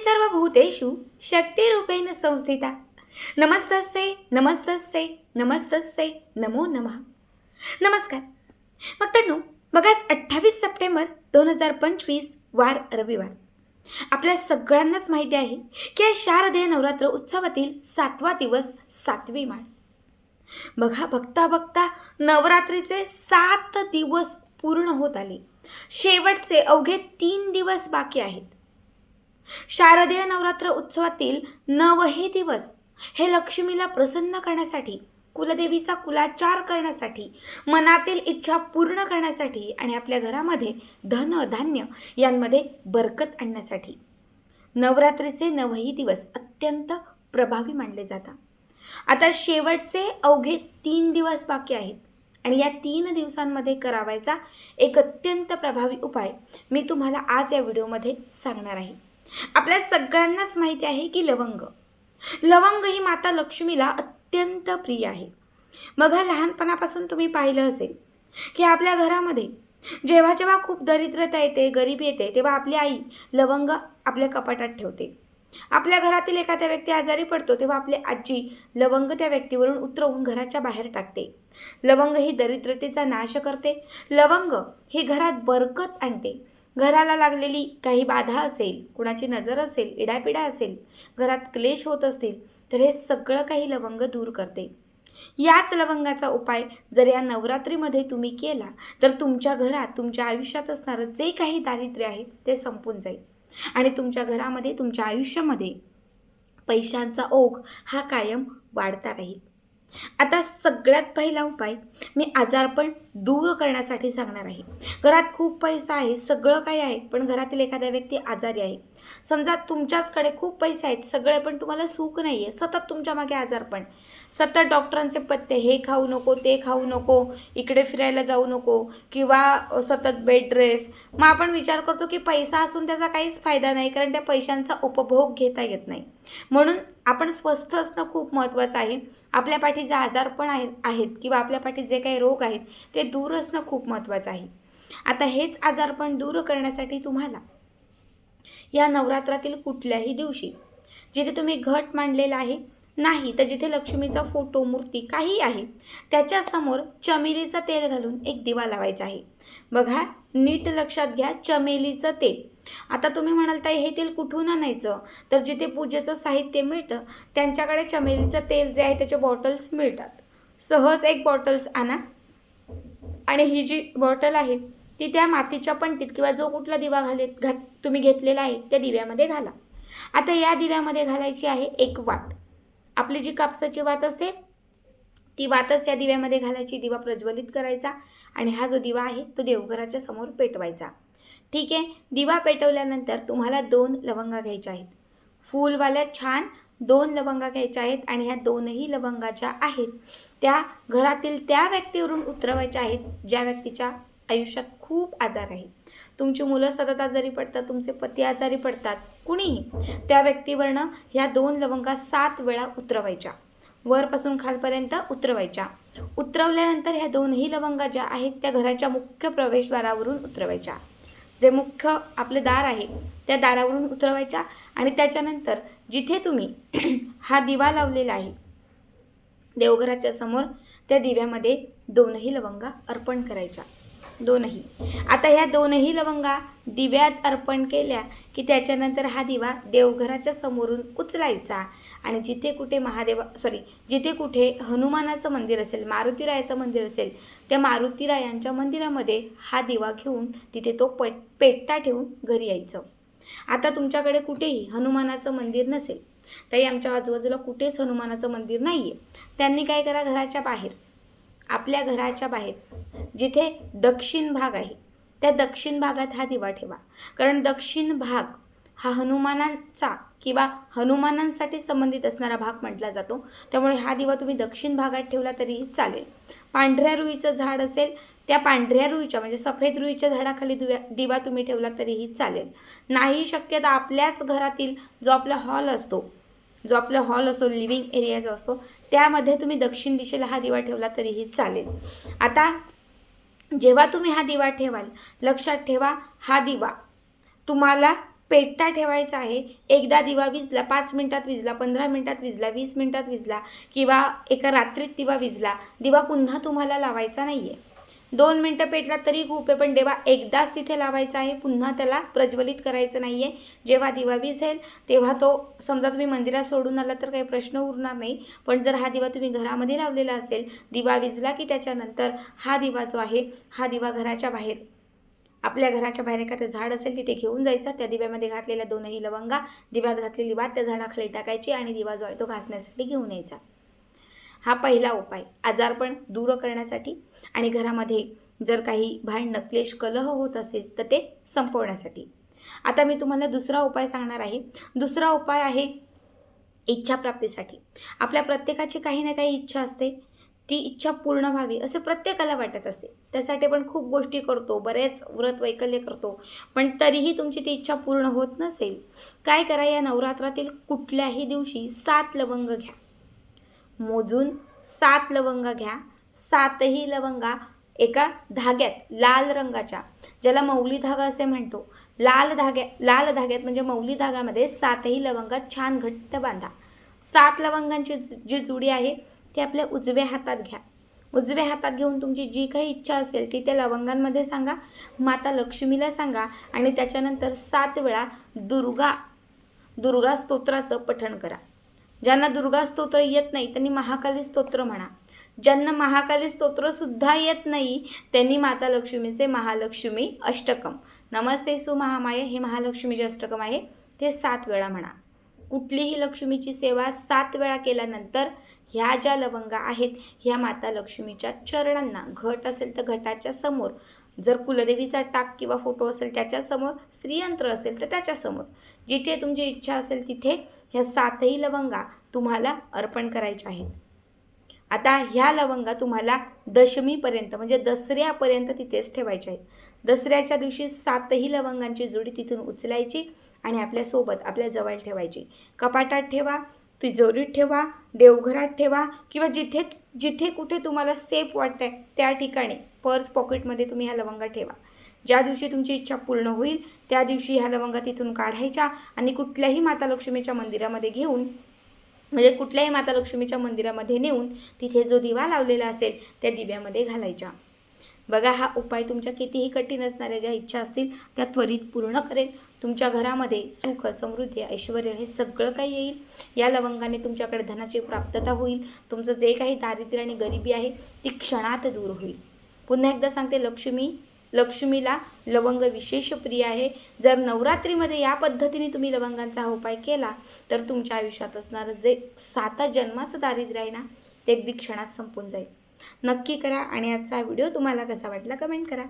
सर्व भूतेषु शक्तिरूपेण संस्थिता। नमस्तस्ते नमस्तस्ते नमस्तस्ते नमो नमः। नमस्कार। भक्तांनो बघाच अठ्ठावीस सप्टेंबर दोन हजार पंचवीस वार रविवार. आपल्या सगळ्यांनाच माहिती आहे की या शारदीय नवरात्र उत्सवातील सातवा दिवस सातवी माळ. बघा बघता बघता नवरात्रीचे सात दिवस पूर्ण होत आले. शेवटचे अवघे तीन दिवस बाकी आहेत. शारदीय नवरात्र उत्सवातील नवही दिवस हे लक्ष्मीला प्रसन्न करण्यासाठी कुलदेवीचा कुलाचार करण्यासाठी मनातील इच्छा पूर्ण करण्यासाठी आणि आपल्या घरामध्ये धन धान्य यांमध्ये बरकत आणण्यासाठी. नवरात्रीचे नवही दिवस अत्यंत प्रभावी मानले जातात. आता शेवटचे अवघे तीन दिवस बाकी आहेत आणि या तीन दिवसांमध्ये करावायचा एक अत्यंत प्रभावी उपाय मी तुम्हाला आज या व्हिडिओमध्ये सांगणार आहे. आपल्या सगळ्यांनाच माहिती आहे की लवंग. लवंग ही माता लक्ष्मीला अत्यंत प्रिय आहे. मग लहानपणापासून तुम्ही पाहिलं असेल की आपल्या घरामध्ये जेव्हा जेव्हा खूप दरिद्रता येते गरिबी येते तेव्हा आपली आई लवंग आपल्या कपाटात ठेवते. आपल्या घरातील एखाद्या व्यक्ती आजारी पडतो तेव्हा आपली आजी लवंग त्या व्यक्तीवरून उतरवून घराच्या बाहेर टाकते. लवंग ही दरिद्रतेचा नाश करते. लवंग ही घरात बरकत आणते. घराला लागलेली काही बाधा असेल कुणाची नजर असेल इडापिडा असेल घरात क्लेश होत असतील तर हे सगळं काही लवंग दूर करते. याच लवंगाचा उपाय जर या नवरात्रीमध्ये तुम्ही केला तर तुमच्या घरात तुमच्या आयुष्यात असणारं जे काही दारिद्र्य आहे ते संपून जाईल. आणि तुमच्या घरामध्ये तुमच्या आयुष्यामध्ये पैशांचा ओघ हा कायम वाढता राहील. आता सगळ्यात पहिला उपाय मी आजारपण दूर करण्यासाठी सांगणार आहे. घरात खूप पैसा आहे सगळं काही आहे पण घरातील एखाद्या व्यक्ती आजारी आहे. समजा तुमच्याचकडे खूप पैसे आहेत सगळे पण तुम्हाला सुख नाही आहे सतत तुमच्या मागे आजारपण सतत डॉक्टरांचे पत्ते हे खाऊ नको ते खाऊ नको इकडे फिरायला जाऊ नको किंवा सतत बेड रेस मग आपण विचार करतो की पैसा असून त्याचा काहीच फायदा नाही कारण त्या पैशांचा उपभोग घेता येत नाही. म्हणून आपण स्वस्थ असणं खूप महत्त्वाचं आहे. आपल्या पाठी जे आजारपण आहे आहेत किंवा आपल्या पाठी जे काही रोग आहेत ते दूर असणं खूप महत्त्वाचं आहे. आता हेच आजारपण दूर करण्यासाठी तुम्हाला या नवरात्रातील कुठल्याही दिवशी. जिथे तुम्ही घट मांडलेला आहे नाही तर जिथे लक्ष्मीचा फोटो मूर्ती काही आहे त्याच्यासमोर चमेलीचं तेल घालून एक दिवा लावायचा आहे. बघा नीट लक्षात घ्या चमेलीचं तेल. आता तुम्ही म्हणाल ताई हे तेल कुठून आणायचं? तर जिथे पूजेचं साहित्य मिळतं त्यांच्याकडे चमेलीचं तेल जे आहे त्याचे बॉटल्स मिळतात. सहज एक बॉटल्स आणा. आणि ही जी बॉटल आहे ती त्या मातीच्या पंटीत किंवा जो कुठला दिवा घालेत घात तुम्ही घेतलेला आहे त्या दिव्यामध्ये घाला. आता या दिव्यामध्ये घालायची आहे एक वात. आपली जी कापसाची वात असते ती वातच या दिव्यामध्ये घालायची दिवा प्रज्वलित करायचा आणि हा जो दिवा आहे तो देवघराच्या समोर पेटवायचा. ठीक आहे? दिवा पेटवल्यानंतर तुम्हाला दोन लवंगा घ्यायच्या आहेत. फूलवाल्या छान दोन लवंगा घ्यायच्या आहेत आणि ह्या दोनही लवंगा ज्या आहेत त्या घरातील त्या व्यक्तीवरून उतरवायच्या आहेत ज्या व्यक्तीच्या आयुष्यात खूप आजार आहे तुमची मुलं सतत आजारी पडतात तुमचे पती आजारी पडतात कुणीही. त्या व्यक्तीवरनं ह्या दोन लवंगा सात वेळा उतरवायच्या. वरपासून खालपर्यंत उतरवायच्या. उतरवल्यानंतर ह्या दोनही लवंगा ज्या आहेत त्या घराच्या मुख्य प्रवेशद्वारावरून उतरवायच्या. जे मुख्य आपले दार आहे त्या दारावरून उतरवायच्या आणि त्याच्यानंतर जिथे तुम्ही हा दिवा लावलेला आहे देवघराच्या समोर त्या दिव्यामध्ये दोनही लवंगा अर्पण करायच्या. दोनही. आता ह्या दोनही लवंगा दिव्यात अर्पण केल्या की त्याच्यानंतर हा दिवा देवघराच्या समोरून उचलायचा. आणि जिथे कुठे महादेवा सॉरी जिथे कुठे हनुमानाचं मंदिर असेल मारुतीरायाचं मंदिर असेल त्या मारुतीरायांच्या मंदिरामध्ये हा दिवा घेऊन तिथे तो पट पेटता ठेवून घरी यायचं. आता तुमच्याकडे कुठेही हनुमानाचं मंदिर नसेल तरी आमच्या आजूबाजूला कुठेच हनुमानाचं मंदिर नाही आहे त्यांनी काय करा घराच्या बाहेर आपल्या घराच्या बाहेर जिथे दक्षिण भाग आहे त्या दक्षिण भागात हा दिवा ठेवा. कारण दक्षिण भाग हा हनुमानांचा किंवा हनुमानांसाठी संबंधित असणारा भाग म्हटला जातो. त्यामुळे हा दिवा तुम्ही दक्षिण भागात ठेवला तरीही चालेल. पांढऱ्या रुईचं झाड असेल त्या पांढऱ्या रुईच्या म्हणजे सफेद रुईच्या झाडाखाली दिव्या दिवा तुम्ही ठेवला तरीही चालेल. नाही शक्यता आपल्याच घरातील जो आपला हॉल असतो जो आपला हॉल असतो लिव्हिंग एरिया जो असतो त्यामध्ये तुम्ही दक्षिण दिशेला हा दिवा ठेवला तरीही चालेल. आता जेव्हा तुम्ही हा दिवा ठेवाल लक्षात ठेवा हा दिवा तुम्हाला पेटता ठेवायचा आहे. एकदा दिवा विजला पाच मिनटात विजला पंधरा मिनटात विजला वीस मिनटात विजला किंवा एका रात्रीत दिवा विजला दिवा पुन्हा तुम्हाला लावायचा नाही आहे दोन मिनटं पेटला तरी खूप आहे पण देवा एकदाच तिथे लावायचा आहे. पुन्हा त्याला प्रज्वलित करायचं नाही आहे जेव्हा दिवा विझेल तेव्हा तो समजा तुम्ही मंदिरात सोडून आला तर काही प्रश्न उरणार नाही. पण जर हा दिवा तुम्ही घरामध्ये लावलेला असेल दिवा विजला की त्याच्यानंतर हा दिवा जो आहे हा दिवा घराच्या बाहेर आपल्या घराच्या बाहेर एखादं झाड असेल तिथे घेऊन जायचा. त्या दिव्यामध्ये घातलेल्या दोनही लवंगा दिव्यात घातलेली वात त्या झाडाखाली टाकायची आणि दिवा जो आहे तो घासण्यासाठी घेऊन यायचा. हा पहिला उपाय. आजारपण दूर करण्यासाठी आणि घरामध्ये जर काही भांडणं क्लेश कलह होत असेल तर ते संपवण्यासाठी. आता मी तुम्हाला दुसरा उपाय सांगणार आहे. दुसरा उपाय आहे इच्छाप्राप्तीसाठी आपल्या प्रत्येकाची काही ना काही इच्छा असते. ती इच्छा पूर्ण व्हावी असं प्रत्येकाला वाटत असते. त्यासाठी आपण खूप गोष्टी करतो बरेच व्रत वैकल्य करतो. पण तरीही तुमची ती इच्छा पूर्ण होत नसेल काय करा या नवरात्रातील कुठल्याही दिवशी सात लवंग घ्या. मोजून सात लवंग घ्या. सातही लवंगा एका धाग्यात लाल रंगाच्या. ज्याला मौली धागा असे म्हणतो. लाल धाग्या लाल धाग्यात म्हणजे मौली धागामध्ये सातही लवंगात छान घट्ट बांधा. सात लवंगांची जी जुडी आहे ती आपल्या उजव्या हातात घ्या. उजव्या हातात घेऊन तुमची जी काही इच्छा असेल ती त्या लवंगांमध्ये सांगा. माता लक्ष्मीला सांगा आणि त्याच्यानंतर सात वेळा दुर्गा दुर्गा स्तोत्राचं पठण करा. ज्यांना दुर्गा स्तोत्र येत नाही त्यांनी महाकाली स्तोत्र म्हणा. ज्यांना महाकाली स्तोत्रसुद्धा येत नाही त्यांनी माता लक्ष्मीचे महालक्ष्मी अष्टकम. नमस्ते सु महामाये हे महालक्ष्मीचे अष्टकम आहे. ते सात वेळा म्हणा. कुठलीही लक्ष्मीची सेवा सात वेळा केल्यानंतर ह्या ज्या लवंगा आहेत ह्या माता लक्ष्मीच्या चरणांना घट असेल तर घटाच्या समोर. जर कुलदेवीचा टाक किंवा फोटो असेल त्याच्यासमोर स्त्रीयंत्र असेल तर त्याच्यासमोर जिथे तुमची इच्छा असेल तिथे ह्या सातही लवंगा तुम्हाला अर्पण करायच्या आहेत. आता ह्या लवंगा तुम्हाला दशमीपर्यंत म्हणजे दसऱ्यापर्यंत तिथेच ठेवायच्या आहेत. दसऱ्याच्या दिवशी सातही लवंगांची जोडी तिथून उचलायची आणि आपल्यासोबत आपल्या जवळ ठेवायची. कपाटात ठेवा तिजोरीत ठेवा देवघरात ठेवा किंवा जिथे जिथे कुठे तुम्हाला सेफ वाटत आहे त्या ठिकाणी पर्स पॉकेटमध्ये तुम्ही ह्या लवंगा ठेवा. ज्या दिवशी तुमची इच्छा पूर्ण होईल त्या दिवशी ह्या लवंगा तिथून काढायच्या आणि कुठल्याही माता लक्ष्मीच्या मंदिरामध्ये घेऊन म्हणजे कुठल्याही माता लक्ष्मीच्या मंदिरामध्ये नेऊन तिथे जो दिवा लावलेला असेल त्या दिव्यामध्ये घालायच्या बघा हा उपाय तुमच्या कितीही कठीण असणाऱ्या ज्या इच्छा असतील त्या त्वरित पूर्ण करेल. तुमच्या घरामध्ये सुख समृद्धी ऐश्वर हे सगळं काही येईल. या लवंगाने तुमच्याकडे धनाची प्राप्तता होईल. तुमचं जे काही दारिद्र्य आणि गरिबी आहे ती क्षणात दूर होईल. पुन्हा एकदा सांगते लक्ष्मी लक्ष्मीला लवंग विशेष प्रिय आहे. जर नवरात्रीमध्ये या पद्धतीने तुम्ही लवंगांचा हा उपाय केला तर तुमच्या आयुष्यात असणारं जे साता जन्माचं दारिद्र्य आहे ना ते अगदी क्षणात संपून जाईल. नक्की करा आणि आजचा व्हिडिओ तुम्हाला कसा वाटला कमेंट करा.